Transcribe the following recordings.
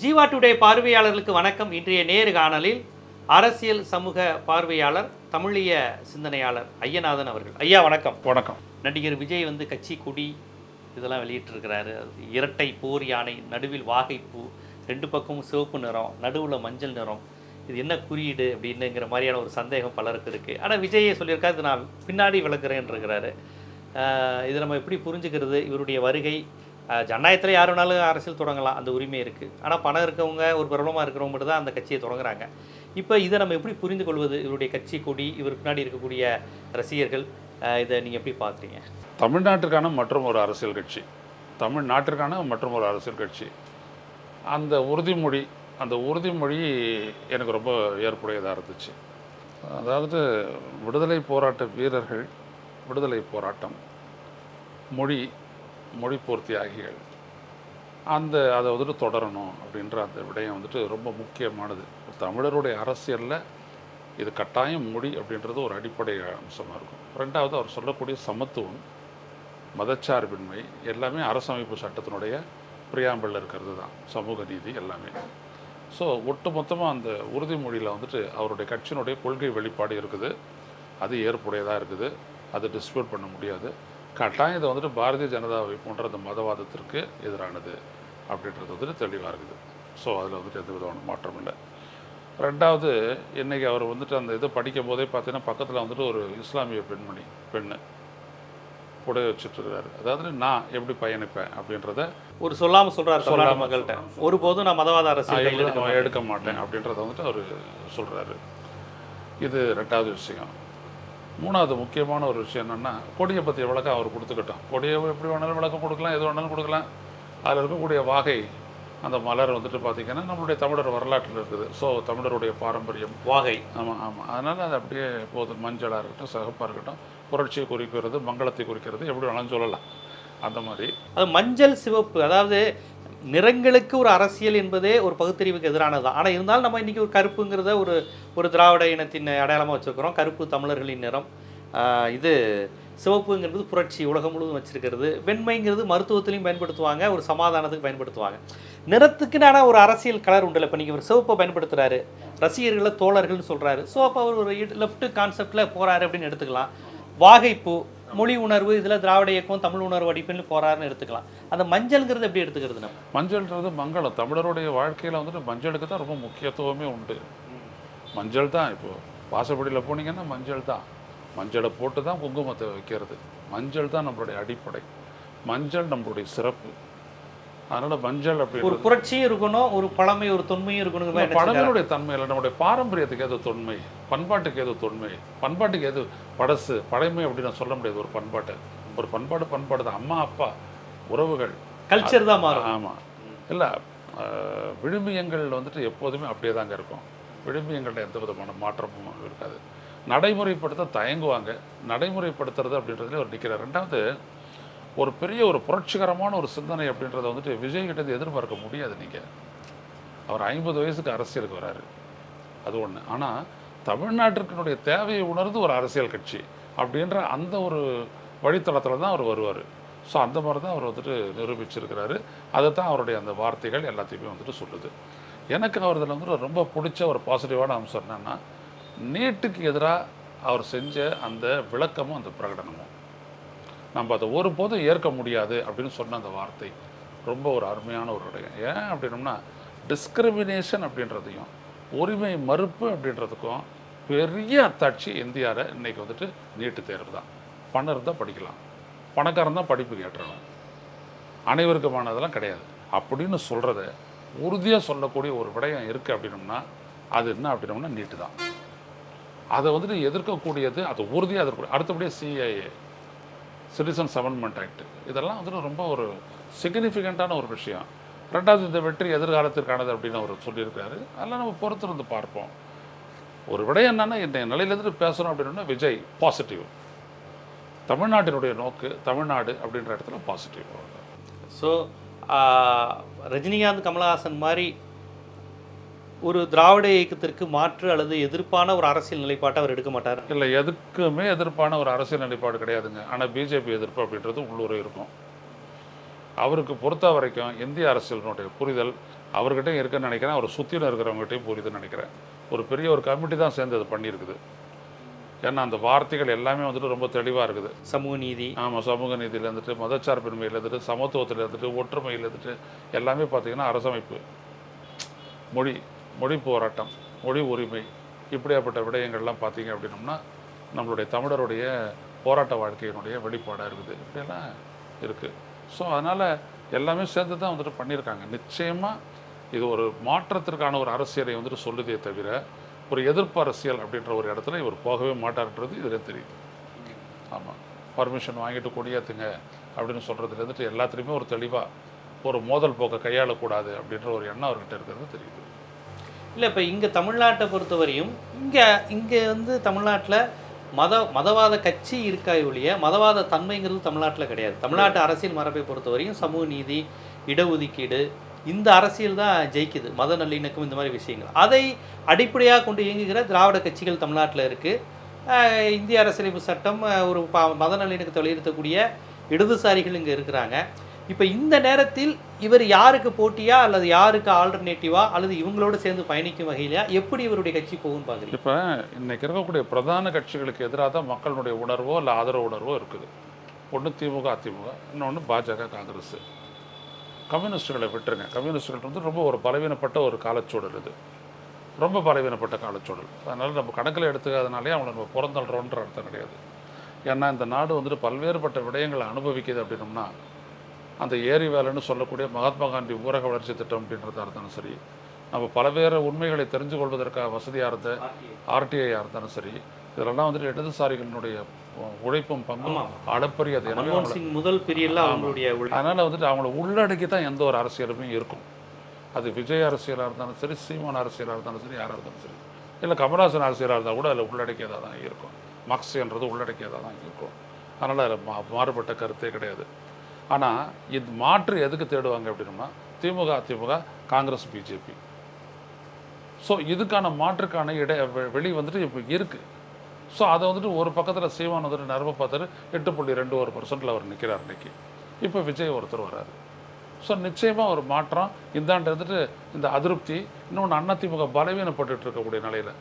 Jeeva today பார்வையாளர்களுக்கு வணக்கம். இன்றைய நேர்காணலில் அரசியல் சமூக பார்வையாளர் தமிழிய சிந்தனையாளர் ஐயநாதன் அவர்கள். ஐயா வணக்கம். வணக்கம். நடிகர் விஜய் வந்து கட்சி கொடி இதெல்லாம் வெளியிட்டிருக்கிறாரு. இரட்டை போர் யானை நடுவில் வாகைப்பூ ரெண்டு பக்கமும் சிவப்பு நிறம் நடுவில் மஞ்சள் நிறம். இது என்ன குறியீடு அப்படின்னுங்கிற மாதிரியான ஒரு சந்தேகம் பலருக்கு இருக்குது ஆனால் விஜயே சொல்லியிருக்காரு இது நான் பின்னாடி விளக்குறேன்ருக்கிறாரு ஆஹ் இது நம்ம எப்படி புரிஞ்சுக்கிறது? இவருடைய வருகை ஜனநாயகத்தில் யார் வேணாலும் அரசியல் தொடங்கலாம் அந்த உரிமை இருக்குது ஆனால் பணம் இருக்கவங்க ஒரு பிரபலமாக இருக்கிறவங்க மட்டும் தான் அந்த கட்சியை தொடங்குறாங்க. இப்போ இதை நம்ம எப்படி புரிந்து கொள்வது? இவருடைய கட்சி கொடி இவர் பின்னாடி இருக்கக்கூடிய ரசிகர்கள் இதை நீங்கள் எப்படி பார்க்குறீங்க தமிழ்நாட்டிற்கான மற்றும் ஒரு அரசியல் கட்சி. தமிழ்நாட்டிற்கான மற்றும் ஒரு அரசியல் கட்சி. அந்த உறுதிமொழி அந்த உறுதிமொழி எனக்கு ரொம்ப ஏற்புடையதாக இருந்துச்சு. அதாவது விடுதலை போராட்ட வீரர்கள் விடுதலை போராட்டம். மொழி மொழி பூர்த்தியாகிகள். அந்த அதை வந்துட்டு தொடரணும் அப்படின்ற அந்த விடயம் வந்துட்டு ரொம்ப முக்கியமானது. தமிழருடைய அரசியலில் இது கட்டாயம் மொழி அப்படின்றது ஒரு அடிப்படை அம்சமாக இருக்கும். ரெண்டாவது அவர் சொல்லக்கூடிய சமத்துவம் மதச்சார்பின்மை எல்லாமே அரசமைப்பு சட்டத்தினுடைய பிரியாம்பிள் இருக்கிறது தான். சமூக நீதி எல்லாமே. ஸோ ஒட்டு மொத்தமாக அந்த உறுதிமொழியில் வந்துட்டு அவருடைய கட்சியினுடைய கொள்கை வெளிப்பாடு இருக்குது. அது ஏற்புடையதாக இருக்குது. அதை டிஸ்பியூட் பண்ண முடியாது. கட்டாயம் இதை வந்துட்டு பாரதிய ஜனதாவை போன்ற அந்த மதவாதத்திற்கு எதிரானது அப்படின்றது வந்துட்டு தெளிவாக இருக்குது. ஸோ அதில் வந்துட்டு எந்த விதமான மாற்றம் இல்லை. ரெண்டாவது இன்றைக்கி அவர் வந்துட்டு அந்த இதை படிக்கும் போதே பார்த்தீங்கன்னா பக்கத்தில் வந்துட்டு ஒரு இஸ்லாமிய பெண்மணி பெண்ணு புடைய வச்சுட்ருக்காரு அதாவது நான் எப்படி பயணிப்பேன் அப்படின்றத ஒரு சொல்லாம சொல்றாரு தமிழ்நாடு சொல்லாம மக்கள்கிட்ட. ஒருபோதும் நான் மதவாத அரசியல் எடுக்க மாட்டேன் அப்படின்றத வந்துட்டு அவர் சொல்கிறாரு இது ரெண்டாவது விஷயம். மூணாவது முக்கியமான ஒரு விஷயம் என்னென்னா கொடியை பற்றிய விளக்கம் அவர் கொடுத்துக்கிட்டோம். கொடியை எப்படி வேணாலும் விளக்கம் கொடுக்கலாம் எது வேணாலும் கொடுக்கலாம். அதில் இருக்கக்கூடிய வாகை அந்த மலர் வந்துட்டு பார்த்திங்கன்னா நம்மளுடைய தமிழர் வரலாற்றில் இருக்குது. ஸோ தமிழருடைய பாரம்பரியம் வாகை. ஆமாம் ஆமாம் அதனால் அது அப்படியே போதும். மஞ்சளாக இருக்கட்டும் சிகப்பாக இருக்கட்டும் புரட்சியை குறிக்கிறது மங்களத்தை குறிக்கிறது எப்படி வேணாலும் சொல்லலாம். அந்த மாதிரி. அது மஞ்சள் சிவப்பு அதாவது நிறங்களுக்கு ஒரு அரசியல் என்பதே ஒரு பகுத்தறிவுக்கு எதிரானது தான் ஆனால் இருந்தாலும் நம்ம இன்றைக்கி ஒரு கருப்புங்கிறத ஒரு ஒரு திராவிட இனத்தின் அடையாளமாக வச்சுருக்கிறோம். கருப்பு தமிழர்களின் நிறம். இது சிவப்புங்கிறது புரட்சி உலகம் முழுவதும் வச்சுருக்கிறது. வெண்மைங்கிறது மருத்துவத்திலையும் பயன்படுத்துவாங்க ஒரு சமாதானத்துக்கு பயன்படுத்துவாங்க. நிறத்துக்குனான ஒரு அரசியல் கலர் உண்டு இப்போ நீங்கள் ஒரு சிவப்பை பயன்படுத்துகிறாரு ரசிகர்களை தோழர்கள்னு சொல்கிறாரு ஸோ அப்போ அவர் ஒரு லெஃப்ட் கான்செப்டில் போகிறாரு அப்படின்னு எடுத்துக்கலாம். வாகைப்பூ மொழி உணர்வு இதில் திராவிட இயக்கம் தமிழ் உணர்வு அடிப்பின்னு போறாருன்னு எடுத்துக்கலாம். அந்த மஞ்சள்ங்கிறது எப்படி எடுத்துக்கிறது நம்ம? மஞ்சள்ன்றது மங்களம். தமிழருடைய வாழ்க்கையில் வந்துட்டு மஞ்சளுக்கு தான் ரொம்ப முக்கியத்துவமே உண்டு. மஞ்சள் தான் இப்போது வாசப்படியில் போனீங்கன்னா மஞ்சள் தான். மஞ்சளை போட்டு தான் குங்குமத்தை வைக்கிறது. மஞ்சள் தான் நம்மளுடைய அடிப்படை. மஞ்சள் நம்மளுடைய சிறப்பு. அதனால் மஞ்சள் ஒரு அப்படி புரட்சியும் இருக்கணும் ஒரு பழமை ஒரு தொன்மையும் இருக்கணும் படங்களுடைய தன்மையில் நம்முடைய பாரம்பரியத்துக்கு ஏதோ தொன்மை பண்பாட்டுக்கு ஏதோ தொன்மை. பண்பாட்டுக்கு ஏதோ படசு பழைமை அப்படின்னு நான் சொல்ல முடியாது. ஒரு பண்பாட்டை. ஒரு பண்பாடு பண்பாடு தான். அம்மா அப்பா உறவுகள். கல்ச்சர் தான் மாறும். ஆமாம் இல்லை விழுமியங்கள் வந்துட்டு எப்போதுமே அப்படியே தாங்க இருக்கும். விழுமியங்கள்ட்ட எந்த விதமான மாற்றமும் இருக்காது. நடைமுறைப்படுத்த தயங்குவாங்க. நடைமுறைப்படுத்துறது அப்படின்றதுல ஒரு நிற்கிறார் ரெண்டாவது ஒரு பெரிய ஒரு புரட்சிகரமான ஒரு சிந்தனை அப்படின்றத வந்துட்டு விஜய்கிட்ட இருந்து எதிர்பார்க்க முடியாது நீங்கள் அவர் ஐம்பது வயசுக்கு அரசியலுக்கு வராரு. அது ஒன்று ஆனால் தமிழ்நாட்டிற்கினுடைய தேவையை உணர்ந்து ஒரு அரசியல் கட்சி அப்படின்ற அந்த ஒரு வழித்தளத்தில் தான் அவர் வருவார். ஸோ அந்த மாதிரி தான் அவர் வந்துட்டு நிரூபிச்சிருக்கிறாரு. அதை தான் அவருடைய அந்த வார்த்தைகள் எல்லாத்தையுமே வந்துட்டு சொல்லுது. எனக்கு அவர் இதில் வந்துட்டு ரொம்ப பிடிச்ச ஒரு பாசிட்டிவான அம்சம் என்னென்னா நீட்டுக்கு எதிராக அவர் செஞ்ச அந்த விளக்கமும் அந்த பிரகடனமும். நம்ம அதை ஒருபோதும் ஏற்க முடியாது அப்படின்னு சொன்ன அந்த வார்த்தை ரொம்ப ஒரு அருமையான ஒரு விடயம் ஏன் அப்படின்னோம்னா டிஸ்கிரிமினேஷன் அப்படின்றதையும் உரிமை மறுப்பு அப்படின்றதுக்கும் பெரிய அத்தாட்சி இந்தியாவில் இன்றைக்கி வந்துட்டு நீட்டு தேர்வு தான். பணம் இருந்தால் படிக்கலாம். பணக்காரன் தான் படிப்பு கேட்டுறணும். அனைவருக்குமானதெல்லாம் கிடையாது. அப்படின்னு சொல்கிறத உறுதியாக சொல்லக்கூடிய ஒரு விடயம் இருக்குது அப்படின்னம்னா அது என்ன அப்படின்னோம்னா நீட்டு தான். அதை வந்துட்டு எதிர்க்கக்கூடியது அது உறுதியாக எதிர்க்க அடுத்தபடியாக சிஐஏ சிட்டிசன்ஸ் அமெண்ட்மெண்ட் ஆக்ட் இதெல்லாம் வந்துட்டு ரொம்ப ஒரு சிக்னிஃபிகண்ட்டான ஒரு விஷயம். ரெண்டாவது இந்த வெற்றி எதிர்காலத்திற்கானது அப்படின்னு அவர் சொல்லியிருக்காரு அதெல்லாம் நம்ம பொறுத்திருந்து பார்ப்போம். ஒரு விட என்னென்னா இந்த நிலையிலேருந்து பேசணும் அப்படின்னா விஜய் பாசிட்டிவ் தமிழ்நாட்டினுடைய நோக்கு தமிழ்நாடு அப்படின்ற இடத்துல பாசிட்டிவ் ஸோ ரஜினிகாந்த் கமலஹாசன் மாதிரி ஒரு திராவிட இயக்கத்திற்கு மாற்று அல்லது எதிர்ப்பான ஒரு அரசியல் நிலைப்பாட்டை அவர் எடுக்க மாட்டார்? இல்லை எதுக்குமே எதிர்ப்பான ஒரு அரசியல் நிலைப்பாடு கிடையாதுங்க. ஆனால் பிஜேபி எதிர்ப்பு அப்படின்றது உள்ளூரே இருக்கும். அவருக்கு பொறுத்த வரைக்கும் இந்திய அரசியலினுடைய புரிதல் அவர்கிட்ட இருக்குன்னு நினைக்கிறேன். அவர் சுற்றிலும் இருக்கிறவங்ககிட்டயும் புரியுதுன்னு நினைக்கிறேன். ஒரு பெரிய ஒரு கமிட்டி தான் சேர்ந்து அது பண்ணியிருக்குது. ஏன்னா அந்த வார்த்தைகள் எல்லாமே வந்துட்டு ரொம்ப தெளிவாக இருக்குது. சமூக நீதி. ஆமாம் சமூக நீதியில் இருந்துட்டு மதச்சார்பின்மையில் இருந்துட்டு சமத்துவத்தில் இருந்துட்டு ஒற்றுமையில் இருந்துட்டு எல்லாமே பார்த்தீங்கன்னா அரசமைப்பு. மொழி. மொழி போராட்டம் மொழி உரிமை இப்படியாப்பட்ட விடயங்கள்லாம் பார்த்தீங்க அப்படின்னோம்னா நம்மளுடைய தமிழருடைய போராட்ட வாழ்க்கையினுடைய வெளிப்பாடாக இருக்குது. இப்படியெல்லாம் இருக்குது ஸோ அதனால் எல்லாமே சேர்ந்து தான் வந்துட்டு பண்ணியிருக்காங்க. நிச்சயமாக இது ஒரு மாற்றத்திற்கான ஒரு அரசியலை வந்துட்டு சொல்லுதே தவிர ஒரு எதிர்ப்பு அரசியல் அப்படின்ற ஒரு இடத்துல இவர் போகவே மாட்டார்ன்றது இதில் தெரியுது. ஆமாம் பர்மிஷன் வாங்கிட்டு கொடியாத்துங்க அப்படின்னு சொல்கிறதுலேருந்துட்டு எல்லாத்துலேயுமே ஒரு தெளிவாக ஒரு மோதல் போக்கை கையாளக்கூடாது அப்படின்ற ஒரு எண்ணம் அவர்கிட்ட இருக்கிறது தெரியுது. இல்லை இப்போ இங்கே தமிழ்நாட்டை பொறுத்தவரையும் இங்கே இங்கே வந்து தமிழ்நாட்டில் மத மதவாத கட்சி இருக்காய் ஒழிய மதவாத தன்மைங்கிறது தமிழ்நாட்டில் கிடையாது. தமிழ்நாட்டு அரசியல் மரபை பொறுத்தவரையும் சமூக நீதி இடஒதுக்கீடு இந்த அரசியல் தான் ஜெயிக்குது. மத நல்லிணக்கம் இந்த மாதிரி விஷயங்கள். அதை அடிப்படையாக கொண்டு இயங்குகிற திராவிட கட்சிகள் தமிழ்நாட்டில் இருக்குது இந்திய அரசியலமைப்பு சட்டம் ஒரு ப மத நல்லிணக்கத்தை வலியுறுத்தக்கூடிய இடதுசாரிகள் இங்கே இருக்கிறாங்க. இப்போ இந்த நேரத்தில் இவர் யாருக்கு போட்டியா அல்லது யாருக்கு ஆல்டர்னேட்டிவா அல்லது இவங்களோட சேர்ந்து பயணிக்கும் வகையில எப்படி இவருடைய கட்சி போகும்னு பாக்குறீங்க இப்போ இன்னைக்கு இருக்கக்கூடிய பிரதான கட்சிகளுக்கு எதிராக தான் மக்களுடைய உணர்வோ இல்லை ஆதரவு உணர்வோ இருக்குது. ஒன்று திமுக அதிமுக இன்னொன்று பாஜக காங்கிரஸ். கம்யூனிஸ்டுகளை விட்டுருங்க. கம்யூனிஸ்டுகள் வந்து ரொம்ப ஒரு பலவீனப்பட்ட ஒரு காலச்சூழல் இது. ரொம்ப பலவீனப்பட்ட காலச்சூழல். அதனால் நம்ம கணக்கில் எடுத்துக்காதனாலே அவங்கள நம்ம புறந்தள்ளுறோன்ற அர்த்தம் கிடையாது. ஏன்னா இந்த நாடு வந்துட்டு பல்வேறுபட்ட விடயங்களை அனுபவிக்குது அப்படின்னம்னா அந்த ஏரி வேலைன்னு சொல்லக்கூடிய மகாத்மா காந்தி ஊரக வளர்ச்சி திட்டம் அப்படின்றதா இருந்தாலும் சரி நம்ம பல்வேறு உண்மைகளை தெரிஞ்சு கொள்வதற்காக வசதியாக இருந்த ஆர்டிஐயாக இருந்தாலும் சரி இதெல்லாம் வந்துட்டு இடதுசாரிகளினுடைய உழைப்பும் பங்கும். அளப்பரியது எனவே முதல் பீரியட்ல அவங்களுடைய அதனால் வந்துட்டு அவங்கள உள்ளடக்கி தான் எந்த ஒரு அரசியலுமே இருக்கும். அது விஜய் அரசியலாக இருந்தாலும் சரி சீமான் அரசியலாக இருந்தாலும் சரி யாராக இருந்தாலும் சரி. இல்லை கமல்ஹாசன் அரசியலாக இருந்தால் கூட அதில் உள்ளடக்கியதாக தான் இருக்கும். மக்ஸ்ன்றது உள்ளடக்கியதாக தான் இருக்கும். அதனால் அதில் மா மாறுபட்ட கருத்தே கிடையாது. ஆனால் இது மாற்று எதுக்கு தேடுவாங்க அப்படின்னா DMK AIADMK Congress BJP. So இதுக்கான மாற்றுக்கான இட வெ- வெளி வந்துட்டு இப்போ இருக்குது ஸோ அதை வந்துட்டு ஒரு பக்கத்தில் சீமான் வந்துட்டு நரம்பு பார்த்தாரு எட்டு புள்ளி ரெண்டு ஒரு பர்சன்ட்டில் அவர் நிற்கிறார் இன்றைக்கி இப்போ விஜய் ஒருத்தர் வராரு. ஸோ நிச்சயமாக ஒரு மாற்றம். இந்தாண்டு வந்துட்டு இந்த அதிருப்தி இன்னொன்று அண்ணா திமுக பலவீனப்பட்டு இருக்கக்கூடிய நிலையில்.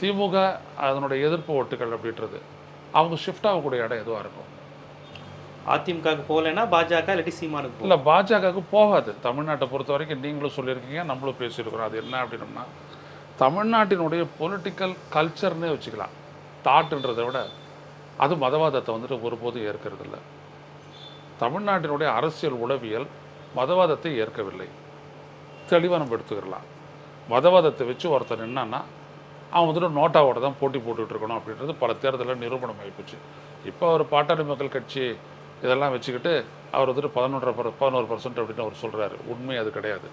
திமுக அதனுடைய எதிர்ப்பு ஓட்டுகள் அப்படின்றது. அவங்க ஷிஃப்ட் ஆகக்கூடிய இடம் எதுவாக இருக்கும்? அதிமுகவுக்கு போகலைன்னா பாஜக இல்லாட்டி சீமானுக்கு இல்லை பாஜகவுக்கு போகாது. தமிழ்நாட்டை பொறுத்த வரைக்கும் நீங்களும் சொல்லியிருக்கீங்க நம்மளும் பேசியிருக்கிறோம். அது என்ன அப்படின்னம்னா தமிழ்நாட்டினுடைய பொலிட்டிக்கல் கல்ச்சர்னே வச்சுக்கலாம். தாட்டுன்றதை விட அது மதவாதத்தை வந்துட்டு ஒருபோதும் ஏற்கிறது இல்லை தமிழ்நாட்டினுடைய அரசியல் உளவியல் மதவாதத்தை ஏற்கவில்லை. தெளிவாக நம்ம எடுத்துக்கிறலாம் மதவாதத்தை வச்சு ஒருத்தர் என்னன்னா அவன் வந்துட்டு நோட்டாவோட தான் போட்டி போட்டுட்டு இருக்கணும் அப்படின்றது பல தேர்தலில் நிரூபணம் ஆகிப்போச்சு இப்போ அவர் பாட்டாளி மக்கள் கட்சி இதெல்லாம் வச்சுக்கிட்டு அவர் வந்துட்டு பதினொன்றரை பர் பதினோரு பர்சன்ட் அப்படின்னு அவர் சொல்கிறாரு உண்மை அது கிடையாது.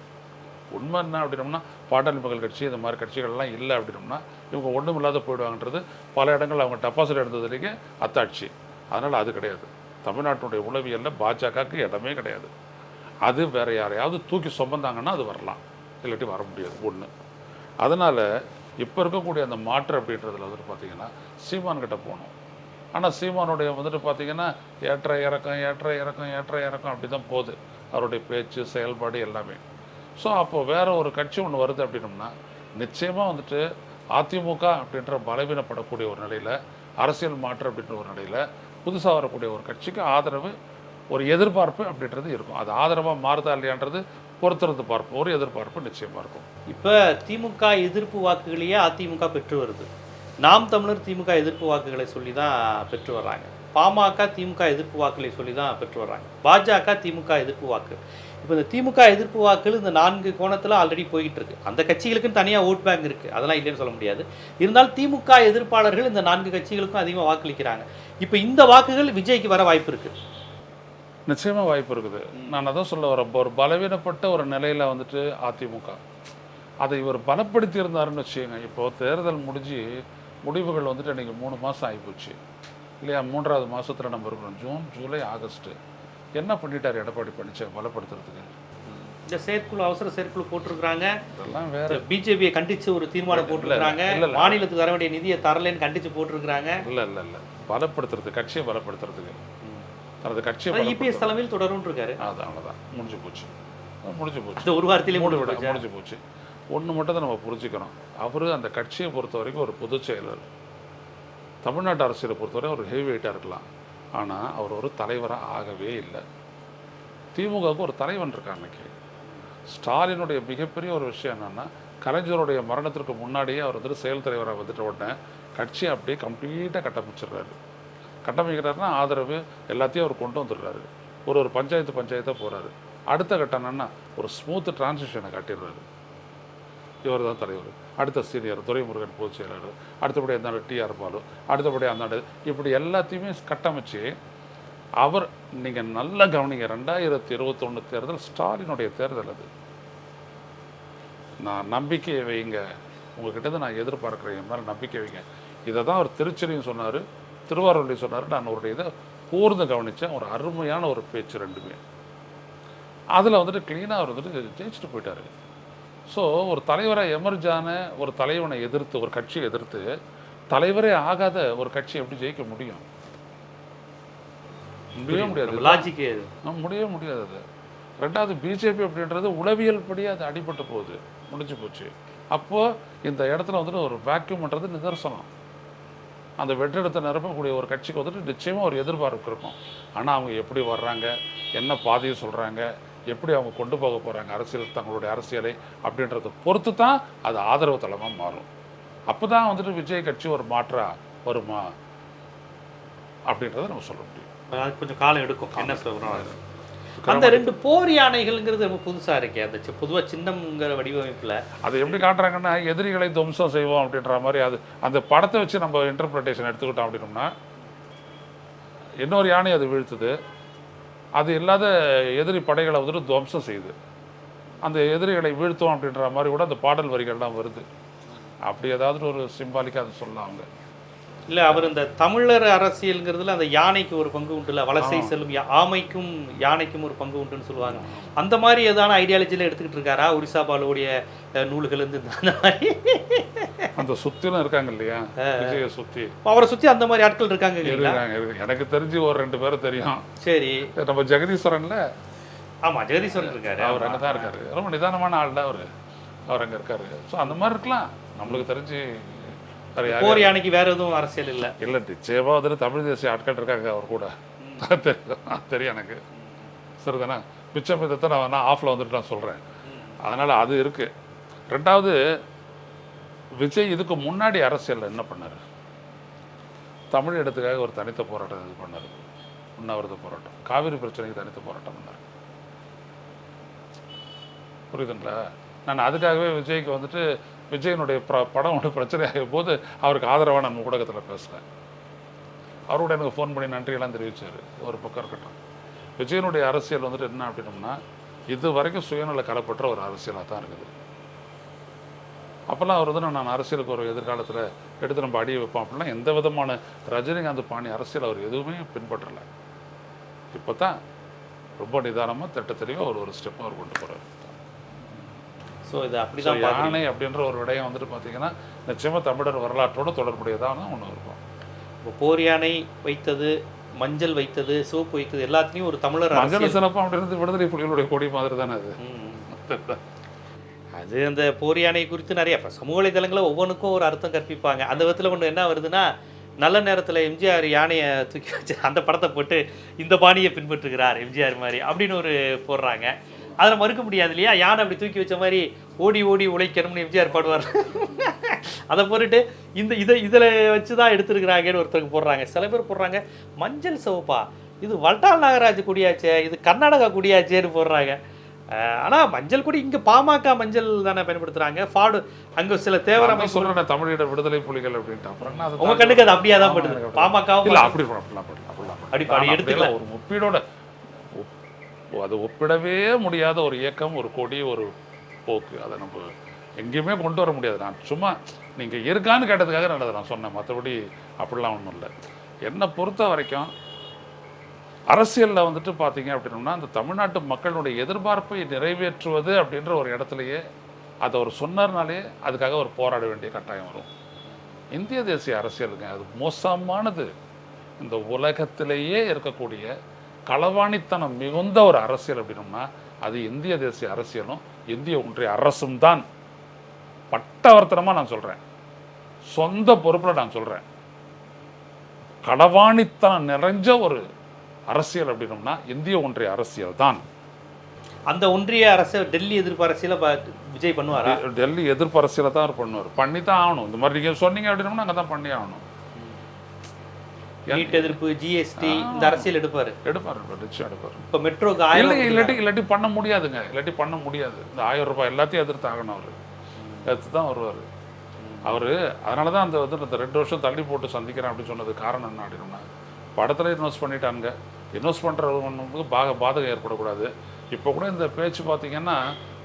உண்மை என்ன அப்படின்னோம்னா பாட்டாளி மக்கள் கட்சி இந்த மாதிரி கட்சிகள்லாம் இல்லை அப்படின்னோம்னா இவங்க ஒன்றும் இல்லாத போயிடுவாங்கன்றது பல இடங்கள் அவங்க டெபாசிட் எடுத்ததுலேயே அத்தாட்சி. அதனால் அது கிடையாது. தமிழ்நாட்டினுடைய உளவியலில் பாஜகவுக்கு இடமே கிடையாது. அது வேற யாரையாவது தூக்கி சுமந்தாங்கன்னா அது வரலாம். இல்லாட்டி வர முடியாது. ஒன்று அதனால் இப்போ இருக்கக்கூடிய அந்த மாற்று அப்படின்றதுல வந்துட்டு பார்த்திங்கன்னா சீமான்கிட்ட போகணும். ஆனால் சீமானுடைய வந்துட்டு பார்த்தீங்கன்னா ஏற்ற இறக்கம் ஏற்ற இறக்கம் ஏற்ற இறக்கம் அப்படி தான் போகுது. அவருடைய பேச்சு செயல்பாடு எல்லாமே. ஸோ அப்போது வேறு ஒரு கட்சி ஒன்று வருது அப்படின்னம்னா நிச்சயமாக வந்துட்டு அதிமுக அப்படின்ற பலவீனப்படக்கூடிய ஒரு நிலையில் அரசியல் மாற்று அப்படின்ற ஒரு நிலையில் புதுசாக வரக்கூடிய ஒரு கட்சிக்கு ஆதரவு ஒரு எதிர்பார்ப்பு அப்படின்றது இருக்கும். அது ஆதரவாக மாறுதா இல்லையான்றது பொறுத்திருந்து பார்ப்போம். ஒரு எதிர்பார்ப்பு நிச்சயமாக இருக்கும். இப்போ திமுக எதிர்ப்பு வாக்குகளையே அதிமுக பெற்று வருது. நாம் தமிழர் திமுக எதிர்ப்பு வாக்குகளை சொல்லி தான் பெற்று வர்றாங்க. பாமக திமுக எதிர்ப்பு வாக்குகளை சொல்லி தான் பெற்று வர்றாங்க. பாஜக திமுக எதிர்ப்பு வாக்கு இப்போ இந்த திமுக எதிர்ப்பு வாக்குகள் இந்த நான்கு கோணத்தில் ஆல்ரெடி போயிட்டு இருக்கு. அந்த கட்சிகளுக்குன்னு தனியாக ஓட் பேங்க் இருக்கு. அதெல்லாம் இல்லைன்னு சொல்ல முடியாது. இருந்தாலும் திமுக எதிர்ப்பாளர்கள் இந்த நான்கு கட்சிகளுக்கும் அதிகமாக வாக்களிக்கிறாங்க. இப்போ இந்த வாக்குகள் விஜய்க்கு வர வாய்ப்பு இருக்கு. நிச்சயமாக வாய்ப்பு இருக்குது. நான் அதான் சொல்ல வரேன். ஒரு பலவீனப்பட்ட ஒரு நிலையில் வந்துட்டு அதிமுக. அதை இவர் பலப்படுத்தி இருந்தாருன்னு வச்சுக்கோங்க. இப்போ தேர்தல் முடிஞ்சு முடிவுகள் வந்துட்டு இன்னைக்கு மூணு மாதம் ஆகிப்போச்சு. இல்லையா? மூன்றாவது மாசத்துல நம்ம இருக்கிறோம். ஜூன் ஜூலை ஆகஸ்ட்டு என்ன பண்ணிட்டார் எடப்பாடி பழனிசாமி பலப்படுத்துறதுக்கு? இந்த செயற்குழு அவசர செயற்குழு போட்டிருக்கிறாங்க. இதெல்லாம் வேற. பிஜேபியை கண்டிச்சு ஒரு தீர்மானம் இல்ல. மாநிலத்துக்கு தர வேண்டிய நிதியை தரலைன்னு கண்டிச்சு போட்டிருக்காங்க இல்லை இல்லை இல்லை. பலப்படுத்துறது கட்சியை பலப்படுத்துறதுக்கு. தனது கட்சியை இபிஎஸ் தலைமையில் தொடரும் இருக்காரு. அது அவ்வளோதான் முடிஞ்சு போச்சு. முடிஞ்சு போச்சு. ஒரு வாரத்திலே விட முடிஞ்சு போச்சு. ஒன்று மட்டும் தான் நம்ம புரிஞ்சுக்கணும். அவர் அந்த கட்சியை பொறுத்த வரைக்கும் ஒரு பொதுச் செயலர். தமிழ்நாட்டு அரசியலை பொறுத்தவரை ஒரு ஹெவி வெயிட்டாக இருக்கலாம். ஆனால் அவர் ஒரு தலைவராக ஆகவே இல்லை. திமுகவுக்கு ஒரு தலைவன் இருக்கான் அன்னைக்கு ஸ்டாலினுடைய மிகப்பெரிய ஒரு விஷயம் என்னென்னா கலைஞருடைய மரணத்திற்கு முன்னாடியே அவர் வந்துட்டு செயல் தலைவராக வந்துட்ட உடனே கட்சியை அப்படியே கம்ப்ளீட்டாக கட்டமைச்சிடுறாரு. கட்டமைக்கிறாருன்னா ஆதரவு எல்லாத்தையும் அவர் கொண்டு வந்துடுறாரு. ஒரு ஒரு பஞ்சாயத்து பஞ்சாயத்தாக போகிறாரு அடுத்த கட்டம் என்னென்னா ஒரு ஸ்மூத் டிரான்சிஷனை காட்டிடுறாரு. இவர் தான் தலைவர். அடுத்த சீனியர் துரைமுருகன் பொதுச் செயலாளர் அடுத்தபடி அந்த டிஆர் பாலு அடுத்தபடி அந்தாண்டு இப்படி எல்லாத்தையுமே கட்டமைச்சு அவர் நீங்கள் நல்லா கவனிங்க ரெண்டாயிரத்தி இருபத்தொன்று தேர்தல் ஸ்டாலினுடைய தேர்தல் அது. நான் நம்பிக்கையை வைங்க. உங்ககிட்ட நான் எதிர்பார்க்குறேன். என் மேலே நம்பிக்கை வைங்க. இதை தான் அவர் திருச்சிலையும் சொன்னார் திருவாரூர்லையும் சொன்னார். நான் அவருடைய இதை கூர்ந்து கவனித்தேன் ஒரு அருமையான ஒரு பேச்சு ரெண்டுமே. அதில் வந்துட்டு க்ளீனாக அவர் வந்துட்டு ஜெயிச்சுட்டு போயிட்டாரு. ஸோ ஒரு தலைவராக எமர்ஜான ஒரு தலைவனை எதிர்த்து ஒரு கட்சியை எதிர்த்து தலைவரே ஆகாத ஒரு கட்சி எப்படி ஜெயிக்க முடியும்? முடியவே முடியாது. லாஜிக் ஆ, முடியவே முடியாது அது. ரெண்டாவது பிஜேபி அப்படின்றது உளவியல் படி அது அடிபட்டு போகுது. முடிஞ்சு போச்சு. அப்போது இந்த இடத்துல வந்துட்டு ஒரு வேக்யூம்ன்றது நிதர்சனம். அந்த வெற்றிடத்தை நிரப்பக்கூடிய ஒரு கட்சிக்கு வந்துட்டு நிச்சயமாக ஒரு எதிர்பார்ப்பு இருக்கும். ஆனால் அவங்க எப்படி வர்றாங்க? என்ன பாதையை சொல்கிறாங்க எப்படி அவங்க கொண்டு போக போகிறாங்க அரசியல் தங்களுடைய அரசியலை அப்படின்றத பொறுத்து தான் அது ஆதரவு தளமாக மாறும். அப்போ தான் வந்துட்டு விஜய் கட்சி ஒரு மாற்றா வருமா அப்படின்றத நம்ம சொல்ல முடியும். அது கொஞ்சம் காலம் எடுக்கும். என்ன அந்த ரெண்டு போர் யானைகள்ங்கிறது ரொம்ப புதுசா இருக்கே. அந்த சி- பொதுவா சின்னம்ங்கிற வடிவமைப்புல. அதை எப்படி காட்டுறாங்கன்னா எதிரிகளை துவம்சம் செய்வோம் அப்படின்ற மாதிரி அது அந்த படத்தை வச்சு நம்ம இன்டர்பிரிட்டேஷன் எடுத்துக்கிட்டோம் அப்படின்னோம்னா இன்னொரு யானை அது வீழ்த்துது. அது இல்லாத எதிரி படைகளை வந்துட்டு துவம்சம் செய்யுது அந்த எதிரிகளை வீழ்த்தோம் அப்படின்ற மாதிரி கூட அந்த பாடல் வரிகள்லாம் வருது. அப்படி ஏதாவது ஒரு சிம்பாலிக்காக அதை சொல்லலாம் அவங்க இல்ல அவர் இந்த தமிழர் அரசியல்ங்கிறதுல அந்த யானைக்கு ஒரு பங்கு உண்டுல வலசை செல்லும் ஆமைக்கும் யானைக்கும் ஒரு பங்கு உண்டுன்னு சொல்லுவாங்க. அந்த மாதிரி ஏதான ஐடியாலஜில எடுத்துக்கிட்டு இருக்காரா? ஒரிசா பாலுடைய நூல்கள் இருந்து அந்த மாதிரி. அந்த சுத்திலும் இருக்காங்க இல்லையா? விஜய சுத்தி. அவரை சுத்தி அந்த மாதிரி ஆட்கள் இருக்காங்க. எனக்கு தெரிஞ்சு ஒரு ரெண்டு பேரும் தெரியும். சரி. நம்ம ஜெகதீஸ்வரன்ல? ஆமா ஜெகதீஸ்வரன் இருக்காரு. அவர் அங்கே தான் இருக்காரு. ரொம்ப நிதானமான ஆள் தான் அவர். அவர் அங்கே இருக்காரு. ஸோ அந்த மாதிரி இருக்கலாம். நம்மளுக்கு தெரிஞ்சு போர் யானைக்கு வேற எதுவும் அரசியல் இல்ல. இல்லை நிச்சயமாக வந்துட்டு தமிழ் தேசிய ஆட்கள் இருக்காங்க அவர் கூட. தெரியும். எனக்கு. சரிதானே? மிச்சம் இதை நான் நான் ஆஃபில் வந்துட்டு நான் சொல்கிறேன் அதனால் அது இருக்குது ரெண்டாவது விஜய் இதுக்கு முன்னாடி அரசியலில் என்ன பண்ணார்? தமிழ் இடத்துக்காக ஒரு தனித்த போராட்டம் இது பண்ணார். உண்ணாவிரத போராட்டம். காவிரி பிரச்சனைக்கு தனித்த போராட்டம் பண்ணார். புரியுதுங்களா? நான் அதுக்காகவே விஜய்க்கு வந்துட்டு விஜயனுடைய ப படம் ஒன்று பிரச்சனை ஆகிய போது அவருக்கு ஆதரவாக நான் ஊடகத்தில் பேசுகிறேன் அவரோட எனக்கு ஃபோன் பண்ணி நன்றியெல்லாம் தெரிவிச்சார். ஒரு பக்கம் இருக்கட்டும். விஜயனுடைய அரசியல் வந்துட்டு என்ன அப்படின்னோம்னா இது வரைக்கும் சுயநல கலப்பற்ற ஒரு அரசியலாக தான் இருக்குது. அப்போல்லாம் அவர் வந்து நான் அரசியலுக்கு ஒரு எதிர்காலத்தில் எடுத்து நம்ம அடியை வைப்போம் அப்படின்னா எந்த விதமான ரஜினிகாந்த் பாணி அரசியல் அவர் எதுவுமே பின்பற்றலை. இப்போ தான் ரொம்ப நிதானமாக திட்ட தெளிவாக ஒரு ஸ்டெப்பும் அவர் கொண்டு போகிறார் சோ இது ஸோ அப்படிதான் பாக்குறீங்க. யானை அப்படின்ற ஒரு விடயம் வந்துட்டு பார்த்தீங்கன்னா நிச்சயமாக தமிழர் வரலாற்றோட தொடர்புடையதான ஒன்று இருக்கும். இப்போ போர் யானை வைத்தது மஞ்சள் வைத்தது சோப்பு வைத்தது எல்லாத்துலயும் ஒரு தமிழர் மஞ்சள் அரசியல். சிறப்பு அப்படின்றது விடுதலை புலிகளுடைய கொடி மாதிரி தானே அது. அது அந்த போர் யானை குறித்து நிறைய இப்போ சமூக வலைதளங்களில் ஒவ்வொன்றுக்கும் ஒரு அர்த்தம் கற்பிப்பாங்க. அந்த விதத்தில் ஒன்று என்ன வருதுன்னா நல்ல நேரத்தில் எம்ஜிஆர் யானையை தூக்கி வச்சு அந்த படத்தை போட்டு இந்த பாணியை பின்பற்றுகிறார் எம்ஜிஆர் மாதிரி அப்படின்னு ஒரு போடுறாங்க. அதில் மறுக்க முடியாது இல்லையா? யானை அப்படி தூக்கி வச்ச மாதிரி ஓடி ஓடி உழைக்கணும்னு எம்ஜிஆர் பாடுவார். அதை போட்டுட்டு இந்த இதை இதில் வச்சு தான் எடுத்துருக்குறாங்கன்னு ஒருத்தருக்கு போடுறாங்க. சில பேர் போடுறாங்க மஞ்சள் சிவப்பா? இது வல்டால் நாகராஜ் குடியாச்சே இது கர்நாடகா குடியாச்சேன்னு போடுறாங்க. அஹ் ஆனா மஞ்சள் கொடி இங்க பாமக மஞ்சள் தானே பயன்படுத்துறாங்க. ஃபாடு அங்க சில தேவர நான் சொல்றேன் தமிழீழ விடுதலை புலிகள் அப்படின்ட்டு. அப்புறம் என்ன அது உங்க கண்ணுக்கு அது அப்படியே தான் படுது. இல்ல அப்படி. அப்படி நான் அப்படி எடுத்துக்கல. அப்படியெல்லாம் ஒரு ஒப்பீடோட ஒப்- அது ஒப்பிடவே முடியாத ஒரு இயக்கம் ஒரு கொடி ஒரு போக்கு. அதை நம்ம எங்கேயுமே கொண்டு வர முடியாது. நான் சும்மா நீங்கள் இருக்கான்னு கேட்டதுக்காக நான் அதை நான் சொன்னேன். மற்றபடி அப்படிலாம் ஒன்றும் இல்லை. என்னை பொறுத்த வரைக்கும் அரசியலில் வந்துட்டு பார்த்தீங்க அப்படின்னோம்னா அந்த தமிழ்நாட்டு மக்களுடைய எதிர்பார்ப்பை நிறைவேற்றுவது அப்படின்ற ஒரு இடத்துலையே அதை அவர் சொன்னார்னாலே அதுக்காக ஒரு போராட வேண்டிய கட்டாயம் வரும். இந்திய தேசிய அரசியலுங்க அது மோசமானது. இந்த உலகத்திலேயே இருக்கக்கூடிய களவாணித்தனம் மிகுந்த ஒரு அரசியல் அப்படின்னோம்னா அது இந்திய தேசிய அரசியலும் இந்திய ஒன்றிய அரசும் தான். பட்டவர்த்தனமாக நான் சொல்கிறேன் சொந்த பொறுப்பில் நான் சொல்கிறேன் களவாணித்தனம் நிறைஞ்ச ஒரு அரசியல் அப்படின்னோம்னா இந்திய ஒன்றிய அரசியல் தான். அந்த ஒன்றிய அரசு டெல்லி எதிர்ப்பு அரசியல ப- விஜய் பண்ணுவாரா? டெல்லி எதிர்ப்பு அரசியலை தான் அவர் பண்ணுவார். பண்ணி தான் ஆகணும். இந்த மாதிரி நீங்கள் சொன்னீங்க அப்படின்னா அங்கே தான் பண்ணி ஆகணும். நீட் எதிர்ப்பு ஜிஎஸ்டி இந்த அரசியல் எடுப்பாரு. எடுப்பார் நிச்சயம் எடுப்பார். இப்ப மெட்ரோக்கு ஆயிரம் இல்லைங்க இல்லாட்டி இல்லாட்டி பண்ண முடியாதுங்க. இல்லாட்டி பண்ண முடியாது. இந்த ஆயிரம் ரூபாய் எல்லாத்தையும் எதிர்த்து ஆகணும் அவர். எதிர்த்து தான் வருவார். அவர் அதனால தான் அந்த வந்து இந்த ரெண்டு வருஷம் தள்ளி போட்டு சந்திக்கிறேன் அப்படின்னு சொன்னது காரணம் என்ன அப்படின்னா படத்தில் இன்வெஸ்ட் பண்ணிட்டாங்க இன்வெஸ்ட் பண்ணுறவங்களுக்கு பாக பாதகம் ஏற்படக்கூடாது. இப்போ கூட இந்த பேச்சு பார்த்தீங்கன்னா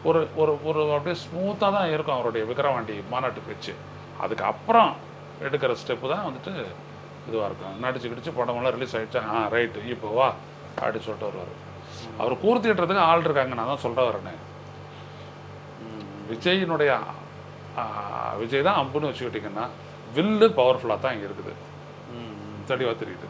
ஒரு ஒரு ஒரு அப்படியே ஸ்மூத்தாக தான் இருக்கும் அவருடைய விக்ரவாண்டி மாநாட்டு பேச்சு. அதுக்கு அப்புறம் எடுக்கிற ஸ்டெப்பு தான் வந்துட்டு இதுவாக இருக்கும். நடிச்சு கிடிச்சு படமெல்லாம் ரிலீஸ் ஆகிடுச்சா ஆ ரைட்டு இப்போ வா அப்படி சொல்லிட்டு வருவார். அவர் கூர்த்திட்டுறதுக்கு ஆள் இருக்காங்க. நான் தான் சொல்ல வரேனே விஜயினுடைய விஜய் தான் அம்புன்னு வச்சுக்கிட்டிங்கன்னா வில்லு பவர்ஃபுல்லாக தான் இங்கே இருக்குது தெளிவாக தெரியுது.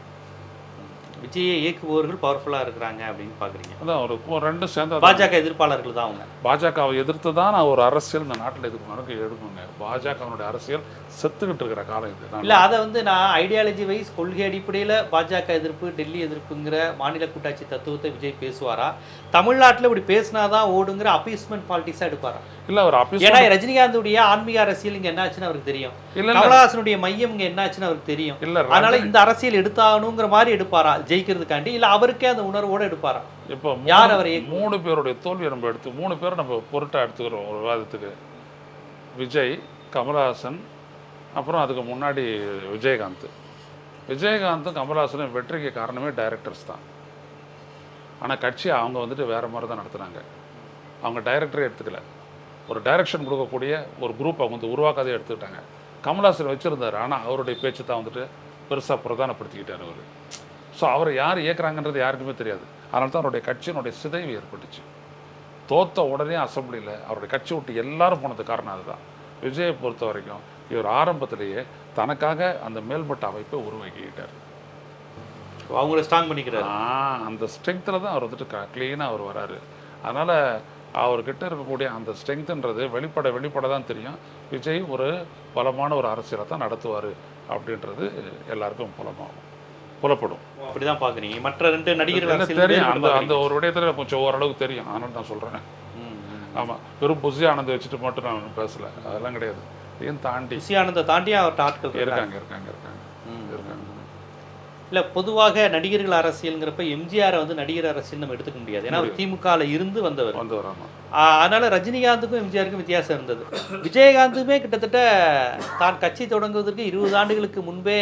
விஜயை இயக்குபவர்கள் பவர்ஃபுல்லா இருக்கிறாங்க அப்படின்னு பாக்குறீங்க. அதான் ஒரு ரெண்டும் சேர்ந்தா பாஜக எதிர்ப்பாளர்கள் தான் அவங்க. பாஜகவை எதிர்த்து தான் நான் ஒரு அரசியல் இந்த நாட்டில் இதுக்கு மறக்க எடுக்கணுங்க பாஜகவினுடைய அரசியல் செத்துக்கிட்டு இருக்கிற காலம் இது. இல்ல அதை வந்து நான் ஐடியாலஜி வைஸ் கொள்கை அடிப்படையில பாஜக எதிர்ப்பு டெல்லி எதிர்ப்புங்கிற மாநில கூட்டாட்சி தத்துவத்தை விஜய் பேசுவாரா? தமிழ்நாட்டுல இப்படி பேசினாதான் ஓடுங்கிற அப்பீஸ்மெண்ட் பாலிட்டிக்ஸா எடுப்பாரா? இல்லை அவர் ஏன்னா ரஜினிகாந்துடைய ஆன்மீக அரசியல் இங்க என்னாச்சுன்னு அவருக்கு தெரியும். கமலஹாசனுடைய மையம் இங்க என்னாச்சுன்னு அவருக்கு தெரியும். இல்லை அதனால இந்த அரசியல் எடுத்தாகணுங்கிற மாதிரி எடுப்பாரா? ஜெயிக்கிறதுக்காண்டி? இல்ல அவருக்கே அந்த உணர்வோட எடுப்பாரா? இப்போ யார் அவரை மூணு பேருடைய தோல்வியை நம்ம எடுத்து மூணு பேரை நம்ம பொருட்டாக எடுத்துக்கிறோம் ஒரு விவாதத்துக்கு. விஜய் கமலஹாசன் அப்புறம் அதுக்கு முன்னாடி விஜயகாந்த். விஜயகாந்தும் கமல்ஹாசனும் வெற்றிக்கு காரணமே டைரக்டர்ஸ் தான். ஆனால் கட்சி அவங்க வந்துட்டு வேற மாதிரி தான் நடத்துனாங்க. அவங்க டைரக்டரே எடுத்துக்கல. ஒரு டைரக்ஷன் கொடுக்கக்கூடிய ஒரு குரூப் அவங்க வந்து உருவாக்காதே எடுத்துக்கிட்டாங்க. கமல்ஹாசன் வச்சுருந்தார். ஆனால் அவருடைய பேச்சு தான் வந்துட்டு பெருசாக பிரதானப்படுத்திக்கிட்டார் அவர். ஸோ அவர் யார் இயக்குறாங்கன்றது யாருக்குமே தெரியாது. அதனால தான் அவருடைய கட்சியினுடைய சிதைவு ஏற்பட்டுச்சு. தோத்த உடனே அசம்பிளியில் அவருடைய கட்சி விட்டு எல்லாரும் போனது காரணம் அதுதான். விஜயை பொறுத்த வரைக்கும் இவர் ஆரம்பத்திலேயே தனக்காக அந்த மேல்மட்ட அமைப்பை உருவாக்கிக்கிட்டார். அவங்கள ஸ்ட்ராங் பண்ணிக்கிறாரு. அந்த ஸ்ட்ரென்த்தில் தான் அவர் வந்துட்டு க்ளீனாக அவர் வராரு. அதனால் அவர்கிட்ட இருக்கக்கூடிய அந்த ஸ்ட்ரென்த்துன்றது வெளிப்பட வெளிப்பட தான் தெரியும். விஜய் ஒரு பலமான ஒரு அரசியலை தான் நடத்துவார் அப்படின்றது எல்லாருக்கும் புலமாகும். புலப்படும். அப்படிதான் பாக்குறீங்க. மற்ற ரெண்டு நடிகர்கள் தெரியும்? அந்த. அந்த ஒரு விடயத்தில் கொஞ்சம் ஓரளவுக்கு தெரியும். அதனால நான் சொல்கிறேன். ஆமாம் வெறும் புசி ஆனந்த் வச்சுட்டு மட்டும் நான் பேசல. அதெல்லாம் கிடையாது. இதையும் தாண்டி ரிஷி ஆனந்த தாண்டி அவர்கிட்ட ஆட்கள் இருக்காங்க. இருக்காங்க இருக்காங்க இருக்காங்க. இல்ல பொதுவாக நடிகர்கள் அரசியல்ங்கிறப்ப எம்ஜிஆரை வந்து நடிகர் அரசியல் நம்ம எடுத்துக்க முடியாது. ஏன்னா அவர் திமுகல இருந்து வந்தவர். வந்து வராமா ஆ, அதனால ரஜினிகாந்துக்கும் எம்ஜிஆருக்கும் வித்தியாசம் இருந்தது. விஜயகாந்துமே கிட்டத்தட்ட தான் கட்சி தொடங்குவதற்கு இருபது ஆண்டுகளுக்கு முன்பே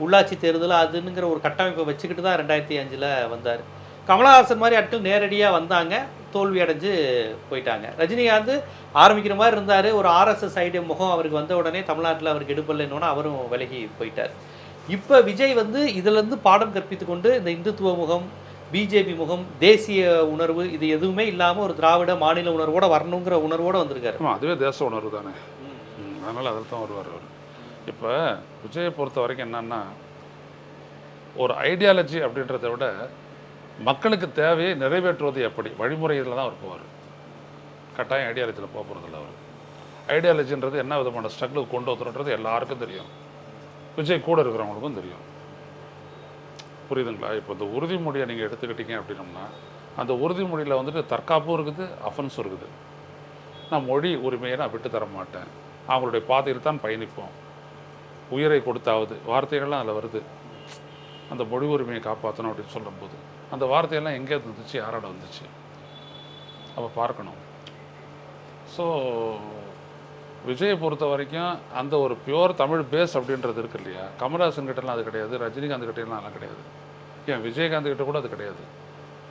உள்ளாட்சி தேர்தல் அதுங்கிற ஒரு கட்டமைப்பை வச்சுக்கிட்டு தான் ரெண்டாயிரத்தி அஞ்சுல வந்தார். கமலஹாசன் மாதிரி ஆட்கள் நேரடியாக வந்தாங்க தோல்வி அடைஞ்சு போயிட்டாங்க. ரஜினிகாந்த் ஆரம்பிக்கிற மாதிரி இருந்தார். ஒரு ஆர்எஸ்எஸ் ஐடிய முகம் அவருக்கு வந்த உடனே தமிழ்நாட்டில் அவருக்கு எடுப்பலன்னு அவரும் விலகி போயிட்டார். இப்போ விஜய் வந்து இதுலேருந்து பாடம் கற்பித்து கொண்டு இந்த இந்துத்துவ முகம் பிஜேபி முகம் தேசிய உணர்வு இது எதுவுமே இல்லாமல் ஒரு திராவிட மாநில உணர்வோட வரணுங்கிற உணர்வோடு வந்திருக்காரு. அதுவே தேச உணர்வு தானே. அதனால் அதில் தான் வருவார் அவர். இப்போ விஜயை பொறுத்த வரைக்கும் என்னன்னா ஒரு ஐடியாலஜி அப்படின்றத விட மக்களுக்கு தேவையை நிறைவேற்றுவது எப்படி? வழிமுறையில் தான் அவர் போவார். கட்டாயம் ஐடியாலஜியில் போக போகிறதில்ல அவர். ஐடியாலஜின்றது என்ன விதமான ஸ்ட்ரகிளுக்கு கொண்டு வந்துடுன்றது எல்லாருக்கும் தெரியும். விஜய் கூட இருக்கிறவங்களுக்கும் தெரியும். புரியுதுங்களா? இப்போ இந்த உறுதிமொழியை நீங்கள் எடுத்துக்கிட்டீங்க அப்படின்னம்னா அந்த உறுதிமொழியில் வந்துட்டு தற்காப்பும் இருக்குது அஃபென்ஸும் இருக்குது. நான் மொழி உரிமையை நான் விட்டு தர மாட்டேன். அவங்களுடைய பாதையில் தான் பயணிப்போம். உயிரை கொடுத்தாவது வார்த்தைகள்லாம் அதில் வருது. அந்த மொழி உரிமையை காப்பாற்றணும் அப்படின்னு சொல்லும்போது. அந்த வார்த்தையெல்லாம் எங்கே வந்துச்சு யாரோட வந்துச்சு? அப்போ பார்க்கணும். ஸோ விஜயை பொறுத்த வரைக்கும் அந்த ஒரு பியூர் தமிழ் பேஸ் அப்படின்றது இருக்கு இல்லையா? கமல்ஹாசன் கிட்டலாம் அது கிடையாது ரஜினிகாந்த் கிட்டலாம் அதெல்லாம் கிடையாது. ஏன்? விஜயகாந்த் கிட்ட கூட அது கிடையாது.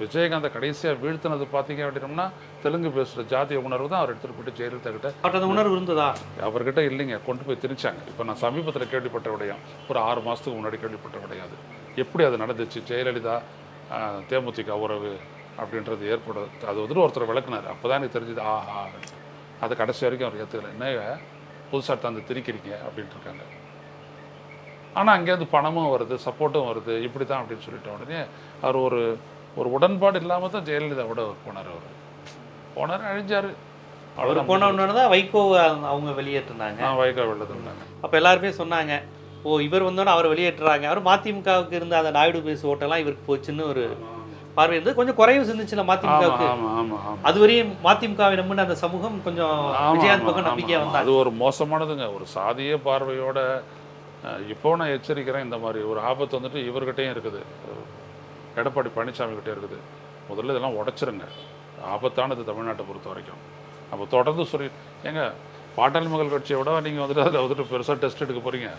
விஜயகாந்தை கடைசியாக வீழ்த்தினது பார்த்தீங்க அப்படின்னம்னா தெலுங்கு பேசுகிற ஜாதிய உணர்வு தான் அவர் எடுத்துகிட்டு போயிட்டு ஜெயலலிதா கிட்ட அவர்கிட்ட அந்த உணர்வு இருந்ததா? அவர்கிட்ட இல்லைங்க கொண்டு போய் திணிச்சாங்க. இப்போ நான் சமீபத்தில் கேள்விப்பட்ட விடயம் ஒரு ஆறு மாதத்துக்கு முன்னாடி கேள்விப்பட்ட விடயம் அது. எப்படி அது நடந்துச்சு? ஜெயலலிதா தேமுதிக உறவு அப்படின்றது ஏற்பட அது வந்துட்டு ஒருத்தர் விளக்குனார். அப்போ தான் எனக்கு தெரிஞ்சது ஆஹா அது கடைசி வரைக்கும் அவர் ஏற்றுக்கல என்ன புதுசாக தந்து திரிக்கிறீங்க அப்படின்ட்டு இருக்காங்க. ஆனால் அங்கேருந்து பணமும் வருது சப்போர்ட்டும் வருது இப்படி தான் அப்படின்னு சொல்லிட்ட உடனே அவர் ஒரு ஒரு உடன்பாடு இல்லாமல் தான் ஜெயலலிதா விட போனார் அவர். போனார் அழிஞ்சார். அவர் போன உடனே தான் வைகோவை அவங்க வெளியேற்றினாங்க நான் வைகா வெள்ளதுன்னாங்க அப்போ எல்லாருமே சொன்னாங்க ஓ இவர் வந்தோன்னே அவரை வெளியேற்றுறாங்க. அவர் மதிமுகவுக்கு இருந்த அந்த நாயுடு பேஸ் ஓட்டெல்லாம் இவருக்கு போச்சுன்னு ஒரு பார்வை இருந்து கொஞ்சம் குறைவு சிந்துச்சுல ஆமாம் மதிமுகவுக்கு ஆமாம் அதுவரையும் மதிமுகவை நம்பின அந்த சமூகம் கொஞ்சம் விஜயகாந்த் பக்கம் ஆமா, நம்பிக்கையா ஆமா. வந்தாங்க. அது ஒரு மோசமானதுங்க. ஒரு சாதிய பார்வையோட இப்போ நான் எச்சரிக்கிறேன் இந்த மாதிரி. ஒரு ஆபத்து வந்துட்டு இவர்கிட்டயும் இருக்குது. எடப்பாடி பழனிசாமி கிட்டே இருக்குது. முதல்ல இதெல்லாம் உடைச்சிருங்க. ஆபத்தானது தமிழ்நாட்டை பொறுத்த வரைக்கும். அப்போ தொடர்ந்து சொல்லி ஏங்க பாட்டாளி மக்கள் கட்சியை விட நீங்கள் வந்துட்டு அதில் வந்துட்டு பெருசாக டெஸ்ட் எடுக்க போகிறீங்க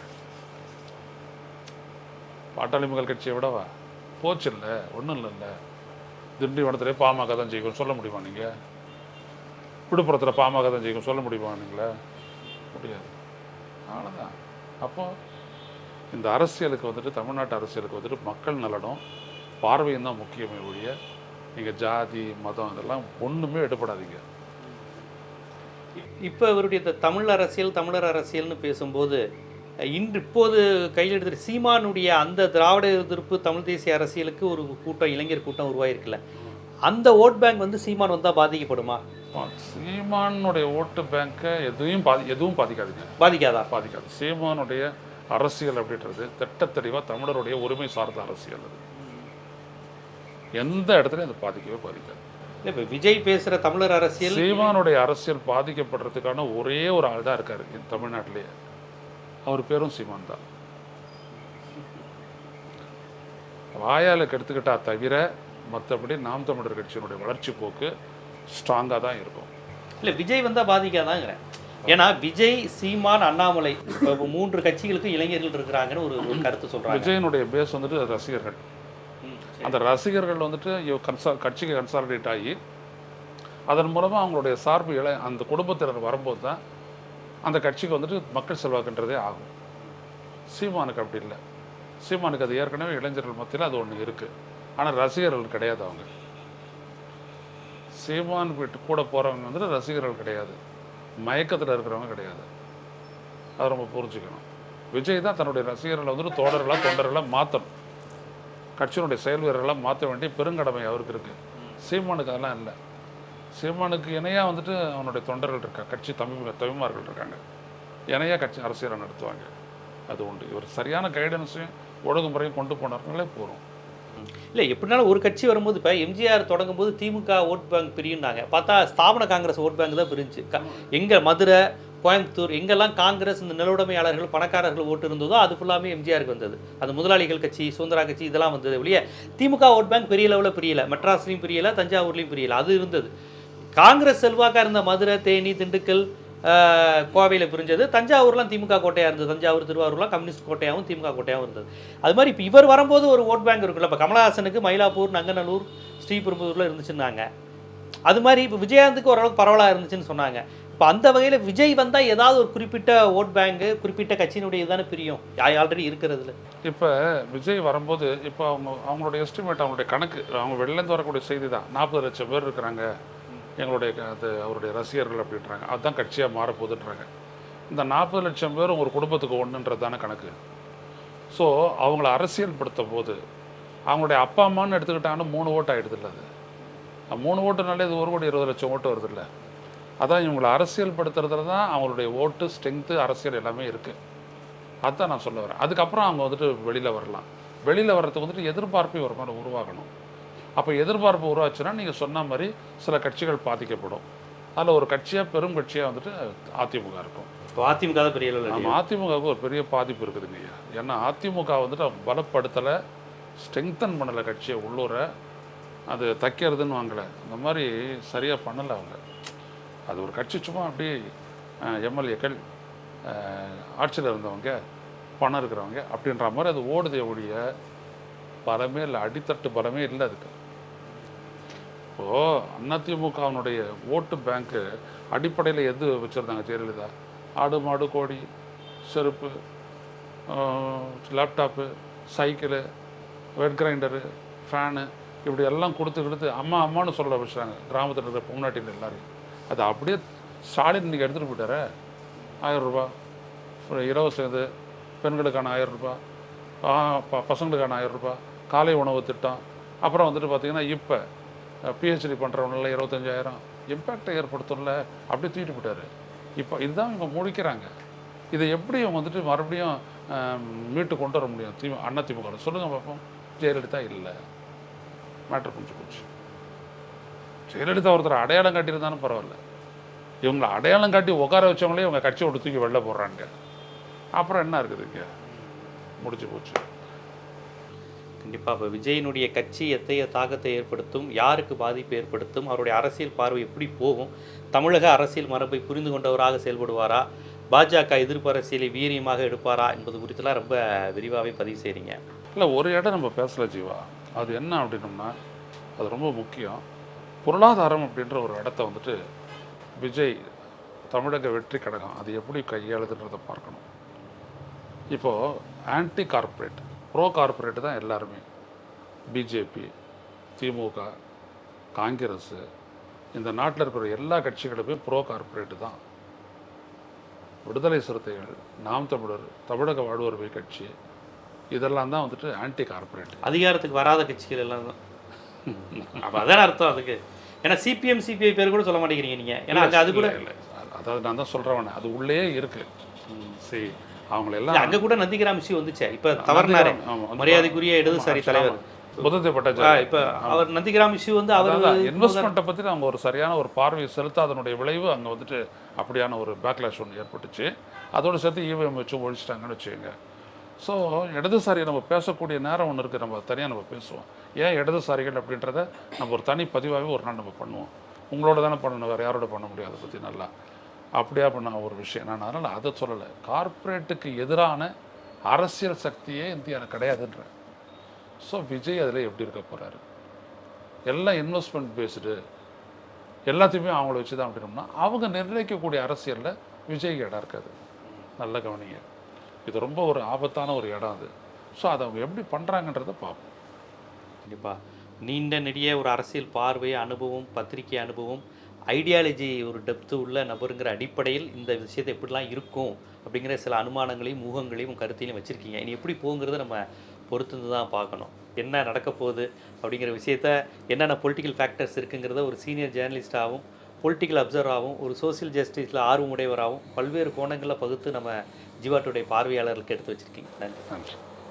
பாட்டாளி மக்கள் கட்சியை விடவா? போச்சு இல்லை ஒன்றும் இல்லைல்ல திண்டிவனத்திலே பாமக தான் ஜெயிக்கும் சொல்ல முடியுமா நீங்கள் விழுப்புரத்தில் பாமக தான் ஜெயிக்கும் சொல்ல முடியுமா நீங்களே? முடியாது. அவ்வளோதான் அப்போது இந்த அரசியலுக்கு வந்துட்டு தமிழ்நாட்டு அரசியலுக்கு வந்துட்டு மக்கள் நலனும் பார்வையும் தான் முக்கியமே ஒழிய நீங்கள் ஜாதி மதம் இதெல்லாம் ஒன்றுமே எடுப்படாதீங்க இப்போ இவருடைய இந்த தமிழ் அரசியல் தமிழர் அரசியல்னு பேசும்போது இன்று இப்போது கையில் எடுத்துட்டு சீமானுடைய அந்த திராவிட எதிர்ப்பு தமிழ் தேசிய அரசியலுக்கு ஒரு கூட்டம் இளைஞர் கூட்டம் உருவாயிருக்குல்ல. அந்த ஓட் பேங்க் வந்து சீமான் வந்தால் பாதிக்கப்படுமா? சீமானுடைய ஓட்டு பேங்க்கை எதுவும் பாதி எதுவும் பாதிக்காதுங்க. பாதிக்காதா? பாதிக்காது. சீமானுடைய அரசியல் அப்படின்றது திட்டத்தெளிவாக தமிழருடைய உரிமை சார்ந்த அரசியல் அது. எந்த இடத்துலையும் அது பாதிக்கவே பாதிக்காது. இல்லை இப்போ விஜய் பேசுகிற தமிழர் அரசியல் சீமானுடைய அரசியல் பாதிக்கப்படுறதுக்கான ஒரே ஒரு ஆள் தான் இருக்காரு தமிழ்நாட்டிலேயே. அவர் பேரும் சீமான் தான். வாயாலுக்கு எடுத்துக்கிட்டா தவிர மற்றபடி நாம் தமிழர் கட்சியினுடைய வளர்ச்சி போக்கு ஸ்ட்ராங்காக தான் இருக்கும். இல்லை விஜய் வந்தால் பாதிக்காதாங்கிறேன். ஏன்னா விஜய் சீமான் அண்ணாமலை இப்போ மூன்று கட்சிகளுக்கும் இளைஞர்கள் இருக்கிறாங்கன்னு ஒரு கருத்து சொல்கிறாங்க விஜயனுடைய பேஸ் வந்துட்டு ரசிகர்கள். அந்த ரசிகர்கள் வந்துட்டு கன்சா கட்சிக்கு கன்சாலிடேட் ஆகி அதன் மூலமாக அவங்களுடைய சார்பு இளை அந்த குடும்பத்தினர் வரும்போது தான் அந்த கட்சிக்கு வந்துட்டு மக்கள் செல்வாக்குன்றதே ஆகும். சீமானுக்கு அப்படி இல்லை. சீமானுக்கு அது ஏற்கனவே இளைஞர்கள் மத்தியில் அது ஒன்று இருக்குது ஆனால் ரசிகர்கள் கிடையாது அவங்க. சீமான் வீட்டு கூட போகிறவங்க வந்துட்டு ரசிகர்கள் கிடையாது. மயக்கத்தில் இருக்கிறவங்க கிடையாது. அதை ரொம்ப புரிஞ்சுக்கணும். விஜய் தான் தன்னுடைய ரசிகர்களை வந்துட்டு தோழர்களாக தொண்டர்களாக மாற்றணும் கட்சியினுடைய செயல் வீரர்களாக மாற்ற வேண்டிய பெருங்கடமை அவருக்கு இருக்குது சீமானுக்கு அதெல்லாம் இல்லை. சீமானுக்கு இணையாக வந்துட்டு அவனுடைய தொண்டர்கள் இருக்கா? கட்சி தமிழ் தமிழ்மார்கள் இருக்காங்க. இணையாக கட்சி அரசியலை நடத்துவாங்க. அது உண்டு. இவர் சரியான கைடன்ஸையும் ஒழுங்குமுறையும் கொண்டு போனார்களே போகிறோம் இல்லை எப்படினாலும் ஒரு கட்சி வரும்போது இப்போ எம்ஜிஆர் தொடங்கும் போது திமுக ஓட் பேங்க் பிரியுன்னாங்க பார்த்தா ஸ்தாபன காங்கிரஸ் ஓட் பேங்க் தான் பிரிஞ்சு. எங்கள் மதுரை கோயம்புத்தூர் எங்கெல்லாம் காங்கிரஸ் இந்த நிலவுடைமையாளர்கள் பணக்காரர்கள் ஓட்டு இருந்ததோ அது ஃபுல்லாமே எம்ஜிஆருக்கு வந்தது. அது முதலாளிகள் கட்சி சுதந்திரா கட்சி இதெல்லாம் வந்தது வெளியே திமுக ஓட் பேங்க் பெரிய லெவலில் பிரியலை. மெட்ராஸ்லையும் பிரியலை தஞ்சாவூர்லேயும் பிரியலை. அது இருந்தது. காங்கிரஸ் செல்வாக்காக இருந்த மதுரை தேனி திண்டுக்கல் கோவையில் பிரிஞ்சது. தஞ்சாவூர்லாம் திமுக கோட்டையாக இருந்தது. தஞ்சாவூர் திருவாரூர்லாம் கம்யூனிஸ்ட் கோட்டையாகவும் திமுக கோட்டையாகவும் இருந்தது. அது மாதிரி இப்போ இவர் வரும்போது ஒரு ஓட் பேங்க் இருக்குல்ல இப்போ கமலஹாசனுக்கு மயிலாப்பூர் நங்கநல்லூர் ஸ்ரீபெரும்புதூரில் இருந்துச்சுன்னாங்க. அது மாதிரி இப்போ விஜயகாந்துக்கு ஓரளவுக்கு பரவலாக இருந்துச்சுன்னு சொன்னாங்க. இப்போ அந்த வகையில் விஜய் வந்தால் ஏதாவது ஒரு குறிப்பிட்ட ஓட் பேங்கு குறிப்பிட்ட கட்சியினுடைய இதுதானே பிரியும். ஆல்ரெடி இருக்கிறதுல. இப்போ விஜய் வரும்போது இப்போ அவங்க அவங்களுடைய எஸ்டிமேட் அவங்களுடைய கணக்கு அவங்க வெளிலேருந்து வரக்கூடிய செய்தி தான். நாற்பது லட்சம் பேர் இருக்கிறாங்க. எங்களுடைய அது அவருடைய ரசிகர்கள் அப்படின்றாங்க. அதுதான் கட்சியாக மாறப்போகுதுன்றாங்க. இந்த நாற்பது லட்சம் பேரும் ஒரு குடும்பத்துக்கு ஒன்றுன்றது தானே கணக்கு? ஸோ அவங்கள அரசியல்படுத்த போது அவங்களுடைய அப்பா அம்மான்னு எடுத்துக்கிட்டாங்கன்னா மூணு ஓட்டு ஆகிடுதில்ல இல்லை அது. மூணு ஓட்டுனாலே இது ஒரு கோடி இருபது லட்சம் ஓட்டு வருதில்ல அதான் இவங்களை அரசியல்படுத்துறதுல தான் அவங்களுடைய ஓட்டு ஸ்ட்ரென்த்து அரசியல் எல்லாமே இருக்குது அதுதான் நான் சொல்ல வரேன். அதுக்கப்புறம் அவங்க வந்துட்டு வெளியில் வரலாம். வெளியில் வர்றதுக்கு வந்துட்டு எதிர்பார்ப்பையும் ஒரு மாதிரி உருவாகணும். அப்போ எதிர்பார்ப்பு உருவாச்சுன்னா நீங்கள் சொன்ன மாதிரி சில கட்சிகள் பாதிக்கப்படும். அதில் ஒரு கட்சியாக பெரும் கட்சியாக வந்துட்டு அதிமுக இருக்கும். இப்போ அதிமுக தான் பெரிய நம்ம அதிமுகவுக்கு ஒரு பெரிய பாதிப்பு இருக்குதுங்க ஐயா. ஏன்னா அதிமுக வந்துட்டு பலப்படுத்தலை ஸ்ட்ரெங்தன் பண்ணலை கட்சியை உள்ளூர. அது தைக்கிறதுன்னு வாங்கலை. அந்த மாதிரி சரியாக பண்ணலை அவங்க. அது ஒரு கட்சி சும்மா அப்படியே எம்எல்ஏக்கள் ஆட்சியில் இருந்தவங்க பணம் இருக்கிறவங்க அப்படின்ற மாதிரி அது ஓடுதே ஒழிய பலமே இல்லை அடித்தட்டு பலமே இல்லை அதுக்கு. இப்போது அதிமுகவினுடைய ஓட்டு பேங்க்கு அடிப்படையில் எது வச்சுருந்தாங்க ஜெயலலிதா? ஆடு மாடு கோழி செருப்பு laptop cycle wet grinder fan இப்படி எல்லாம் கொடுத்து கொடுத்து அம்மா அம்மான்னு சொல்ல வச்சாங்க கிராமத்தில் இருக்கிற பொம்நாட்டின் எல்லாரையும். அது அப்படியே ஸ்டாலின் இன்றைக்கி எடுத்துகிட்டு போயிட்டாரே. ஆயிரம் ரூபாய் இலவச இது பெண்களுக்கான ஆயிரம் ரூபாய் ப- பசங்களுக்கான ஆயிரம் காலை உணவு திட்டம். அப்புறம் வந்துட்டு பார்த்தீங்கன்னா இப்போ பிஹெச்டி பண்ணுறவங்கள இருபத்தஞ்சாயிரம். இம்பேக்டை ஏற்படுத்தும்ல அப்படியே தூக்கிட்டு போட்டார் இப்போ இதுதான் இவங்க முடிக்கிறாங்க. இதை எப்படி இவங்க வந்துட்டு மறுபடியும் மீட்டு கொண்டு வர முடியும்? திமு அண்ணா திமுக சொல்லுங்கள் பார்ப்போம் ஜெயலலிதா இல்லை. மேட்ரு புரிஞ்சு போச்சு. ஜெயலலிதா ஒருத்தர் அடையாளம் காட்டியிருந்தாலும் பரவாயில்ல. இவங்களை அடையாளம் காட்டி உட்கார வச்சவங்களே இவங்க கட்சியை விட்டு தூக்கி வெளில போடுறாங்க அப்புறம் என்ன இருக்குது இங்கே? முடிஞ்சு போச்சு. கண்டிப்பாக இப்போ விஜயனுடைய கட்சி எத்தகைய தாக்கத்தை ஏற்படுத்தும் யாருக்கு பாதிப்பு ஏற்படுத்தும் அவருடைய அரசியல் பார்வை எப்படி போகும் தமிழக அரசியல் மரபை புரிந்து கொண்டவராக செயல்படுவாரா பாஜக எதிர்ப்பு அரசியலை வீரியமாக எடுப்பாரா என்பது குறித்துலாம் ரொம்ப விரிவாகவே பதிவு செய்கிறீங்க இல்லை ஒரு இடம் நம்ம பேசல ஜீவா. அது என்ன அப்படின்னோம்னா அது ரொம்ப முக்கியம். பொருளாதாரம் அப்படின்ற ஒரு இடத்த வந்துட்டு விஜய் தமிழக வெற்றி கழகம் அது எப்படி கையாளுதுன்றதை பார்க்கணும். இப்போது ஆன்டி கார்ப்பரேட் ப்ரோ கார்ப்பரேட் தான் எல்லாருமே. பிஜேபி திமுக காங்கிரஸ் இந்த நாட்டில் இருக்கிற எல்லா கட்சிகளுமே ப்ரோ கார்ப்பரேட் தான். விடுதலை சிறுத்தைகள் நாம் தமிழர் தமிழக வாழ்வுரிமை கட்சி இதெல்லாம் தான் வந்துட்டு ஆன்டி கார்ப்பரேட் அதிகாரத்துக்கு வராத கட்சிகள் எல்லாம் தான். அப்போ அதான் அர்த்தம் அதுக்கு. ஏன்னா சிபிஎம் சிபிஐ பேர் கூட சொல்ல மாட்டேங்கிறீங்க நீங்கள் ஏன்னா அது கூட இல்லை அதாவது நான் தான் சொல்கிறவனே அது உள்ளே இருக்கு. சரி. அவங்கள இல்ல, எல்லாம் அங்க கூட நந்திகிராம் இஷ்யூ வந்துச்சே. இப்ப தவறுனாரு. மரியாதைக்குரிய இடதுசாரி தலைவர்? புத்தத்தை ஆ, பட்டாச்சாரி இப்ப அவர் நந்திகிராம் இஷ்யூ வந்து அவர் இன்வெஸ்ட்மெண்ட்டை பற்றி அவங்க ஒரு சரியான ஒரு பார்வையை செலுத்தாதனுடைய விளைவு அங்கே வந்துட்டு அப்படியான ஒரு பேக்லாஷ் ஒன்று ஏற்பட்டுச்சு. அதோடு சேர்த்து இவிஎம் வச்சு ஒழிச்சிட்டாங்கன்னு வச்சுக்கோங்க. ஸோ இடதுசாரி நம்ம பேசக்கூடிய நேரம் ஒன்று இருக்குது நம்ம தனியாக நம்ம பேசுவோம். ஏன் இடதுசாரிகள் அப்படின்றத நம்ம ஒரு தனி பதிவாகவே ஒரு நாள் நம்ம பண்ணுவோம். உங்களோட தானே பண்ணணும். வேறு யாரோட பண்ண முடியாது அதை பற்றி நல்லா. அப்படியா பண்ண ஒரு விஷயம் நான் அதனால் அதை சொல்லலை. கார்ப்பரேட்டுக்கு எதிரான அரசியல் சக்தியே இந்தியாவில் கிடையாதுன்றேன் ஸோ விஜய் அதில் எப்படி இருக்க போகிறாரு எல்லாம் இன்வெஸ்ட்மெண்ட் பேஸ்டு எல்லாத்தையுமே அவங்கள வச்சு தான் அப்படின்னோம்னா அவங்க நிர்ணயிக்கக்கூடிய அரசியலில் விஜய்க்கு இடம் இருக்காது. நல்ல கவனிங்க. இது ரொம்ப ஒரு ஆபத்தான ஒரு இடம் அது. ஸோ அதை அவங்க எப்படி பண்ணுறாங்கன்றதை பார்ப்போம். கண்டிப்பா. நீண்ட நெடிய ஒரு அரசியல் பார்வை அனுபவம் பத்திரிகை அனுபவம் ஐடியாலஜி ஒரு டெப்த்து உள்ள நபருங்கிற அடிப்படையில் இந்த விஷயத்தை எப்படிலாம் இருக்கும் அப்படிங்கிற சில அனுமானங்களையும் ஊகங்களையும் கருத்தையும் வச்சுருக்கீங்க. இனி எப்படி போங்கிறத நம்ம பொறுத்து தான் பார்க்கணும். என்ன நடக்க போகுது அப்படிங்கிற விஷயத்த என்னென்ன பொலிட்டிக்கல் ஃபேக்டர்ஸ் இருக்குங்கிறத ஒரு சீனியர் ஜேர்னலிஸ்டாகவும் பொலிட்டிக்கல் அப்சர்வாகவும் ஒரு சோஷியல் ஜஸ்டிஸில் ஆர்வமுடையவராகவும் பல்வேறு கோணங்களில் பகுத்து நம்ம ஜீவாட்டுடைய பார்வையாளர்களுக்கு எடுத்து வச்சுருக்கீங்க. நன்றி. நன்றி.